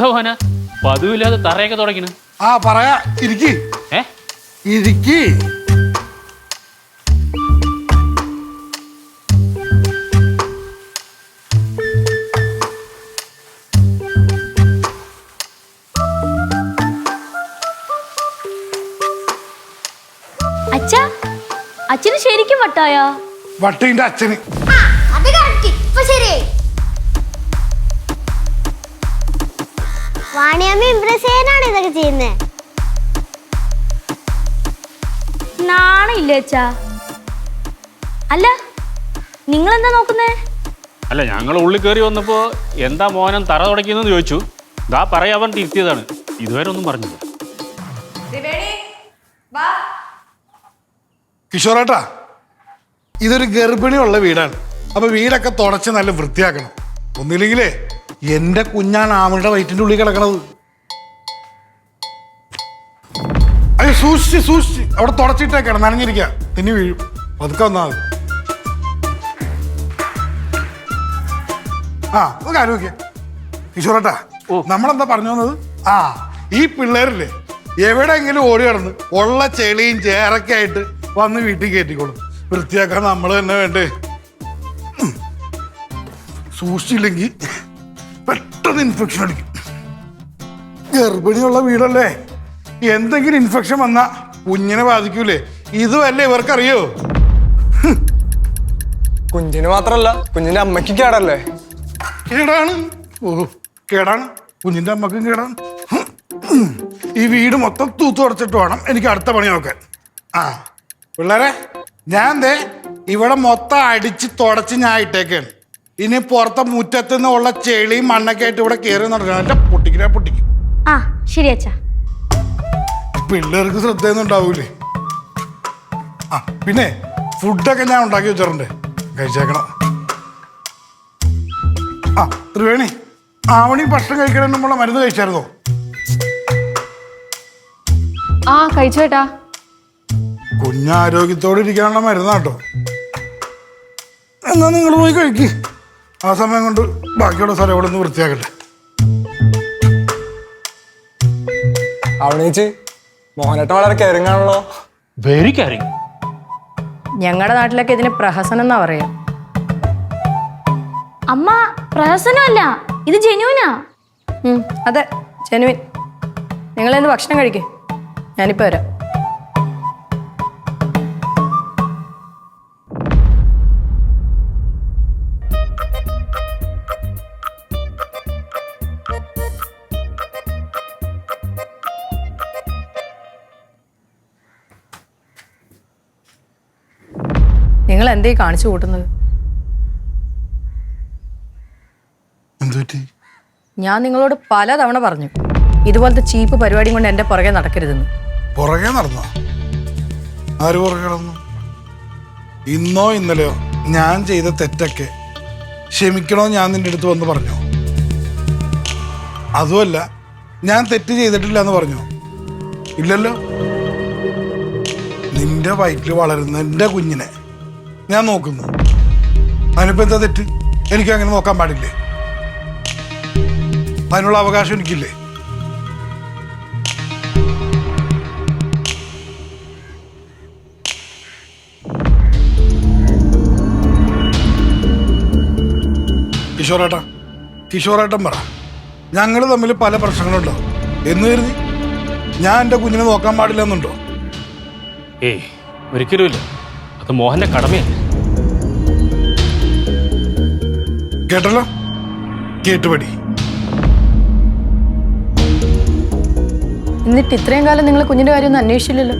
എന്താ പതുവില്ലാതെ പതിവില്ലാതെ തറയൊക്കെ തുടങ്ങിന് ആ പറയാ ഇരിക്കി. ഏ? ഇരിക്കി. അച്ഛ അച്ഛന് ശരിക്കും വട്ടായോ? വട്ടിന്റെ അച്ഛന്. ആ, അത് correct. ഇപ്പൊ ശരിയായി. വാണിയമ്മ ഇംപ്രസ് ചെയ്യാനാണ് ഇതൊക്കെ ചെയ്യുന്നത് നാണില്ലേ അച്ഛാ? അല്ല നിങ്ങൾ എന്താ നോക്കുന്നേ? അല്ല ഞങ്ങൾ ഉള്ളിൽ കയറി വന്നപ്പോ എന്താ മോനം തറ തുടക്കിയെന്ന് ചോദിച്ചു. ദാ പറയാവൻ തിരുത്തിയതാണ്. ഇതുവരെ ഒന്നും പറഞ്ഞില്ല. കിഷോറേട്ടാ ഇതൊരു ഗർഭിണിയുള്ള വീടാണ്. അപ്പൊ വീടൊക്കെ തുടച്ച് നല്ല വൃത്തിയാക്കണം. ഒന്നില്ലെങ്കിലേ എന്റെ കുഞ്ഞാണ് ആമയുടെ വയറ്റിന്റെ ഉള്ളിൽ കിടക്കണത്. അയ്യോ സൂക്ഷിച്ച് സൂക്ഷിച്ച്. അവിടെ തുടച്ചിട്ടേക്കാണ് നനഞ്ഞിരിക്കുക തിന്നി വീഴും. പതുക്കെ വന്നാൽ മതി. ആ ഒന്ന് കാര്യം ഈശ്വരട്ടാ കിഷോറേട്ടാ നമ്മളെന്താ പറഞ്ഞു വന്നത്? ആ ഈ പിള്ളേരില്ലേ എവിടെയെങ്കിലും ഓടി കിടന്ന് ഉള്ള ചെളിയും ചേറൊക്കെ ആയിട്ട് വന്ന് വീട്ടിൽ കയറ്റിക്കോളും. വൃത്തിയാക്കാൻ നമ്മൾ തന്നെ വേണ്ടേ. സൂക്ഷിച്ചില്ലെങ്കിൽ പെട്ടെന്ന് ഇൻഫെക്ഷൻ അടിക്കും. ഗർഭിണിയുള്ള വീടല്ലേ? എന്തെങ്കിലും ഇൻഫെക്ഷൻ വന്നാ കുഞ്ഞിനെ ബാധിക്കൂലേ? ഇതുമല്ലേ ഇവർക്കറിയോ? കുഞ്ഞിന് മാത്രല്ല കുഞ്ഞിന്റെ അമ്മയ്ക്ക് കേടല്ലേ? കേടാണ്. ഓ കേടാണ്. കുഞ്ഞിന്റെ അമ്മക്കും കേടാണ്. ഈ വീട് മൊത്തം തൂത്തു അടച്ചിട്ട് വേണം എനിക്ക് അടുത്ത പണി നോക്കാൻ ആ പിള്ളേരെ ഞാൻ ദേ ഇവിടെ മൊത്തം അടിച്ച് തുടച്ച് ഞാൻ ഇട്ടേക്കാണ്. ഇനി പുറത്തെ മുറ്റത്ത് നിന്നുള്ള ചെളിയും മണ്ണൊക്കെ ആയിട്ട് ഇവിടെ കയറി നടക്കണം. എന്റെ പൊട്ടിക്കില്ല പൊട്ടിക്കും. ആ ശരി അച്ഛാ. പിള്ളേർക്ക് ശ്രദ്ധയൊന്നും ഉണ്ടാവൂലേ? ആ പിന്നെ ഫുഡൊക്കെ ഞാൻ ഉണ്ടാക്കി വെച്ചിട്ടുണ്ട്. കഴിച്ചേക്കണം. ആ ത്രിവേണി ആവണി ഭക്ഷണം കഴിക്കണം നമ്മളെ മരുന്ന് കഴിച്ചായിരുന്നോ? ആ കഴിച്ചേട്ടാ കുഞ്ഞാരോഗ്യത്തോടെ ഇരിക്കാനുള്ള മരുന്നാട്ടോ. എന്നാ നിങ്ങൾ പോയി കഴിക്ക്. ആ സമയം കൊണ്ട് ബാക്കിയുള്ള സ്ഥലം ഇവിടെ നിന്ന് വൃത്തിയാക്കട്ടെ. അവണീച്ച് മോഹനേട്ടൻ വളരെ ആണല്ലോ. വെരി കാരിങ് ഞങ്ങളുടെ നാട്ടിലൊക്കെ ഇതിന് പ്രഹസനം എന്നാ പറയാ? അമ്മ പ്രഹസനമല്ല ഇത് ജനുവിനാ അതെ ജനുവിൻ നിങ്ങൾ എന്ത് ഭക്ഷണം കഴിക്കേ. ഞാനിപ്പോ വരാം. നിങ്ങൾ എന്തേ കാണിച്ചു കൂട്ടുന്നത്? ഞാൻ നിങ്ങളോട് പലതവണ പറഞ്ഞു ഇതുപോലത്തെ ചീപ്പ് പരിപാടി കൊണ്ട് എന്റെ പുറകെ നടക്കരുതെന്ന്. പുറകെ നടന്നോ? ആര് പുറകെ നടന്നു? ഇന്നോ ഇന്നലെയോ ഞാൻ ചെയ്ത തെറ്റൊക്കെ ക്ഷമിക്കണോ ഞാൻ നിന്റെ അടുത്ത് വന്ന് പറഞ്ഞു? അതുമല്ല ഞാൻ തെറ്റ് ചെയ്തിട്ടില്ല എന്ന് പറഞ്ഞു? ഇല്ലല്ലോ? നിന്റെ വയറ്റിൽ വളരുന്ന എന്റെ കുഞ്ഞിനെ ഞാൻ നോക്കുന്നു. അതിനിപ്പോ എന്താ തെറ്റ്? എനിക്ക് അങ്ങനെ നോക്കാൻ പാടില്ലേ? അതിനുള്ള അവകാശം എനിക്കില്ലേ? കിഷോറേട്ടാ കിഷോറേട്ടൻ പറ. ഞങ്ങൾ തമ്മിൽ പല പ്രശ്നങ്ങളുണ്ടോ? എന്ന് കരുതി. ഞാൻ എന്റെ കുഞ്ഞിനെ നോക്കാൻ പാടില്ല എന്നുണ്ടോ ഏയ് ഒരിക്കലും ഇല്ല അത് മോഹന്റെ കടമയല്ല കേട്ടല്ലോ? കേട്ടുപടി. എന്നിട്ട് ഇത്രയും കാലം നിങ്ങൾ കുഞ്ഞിന്റെ കാര്യം ഒന്നും അന്വേഷിച്ചില്ലല്ലോ?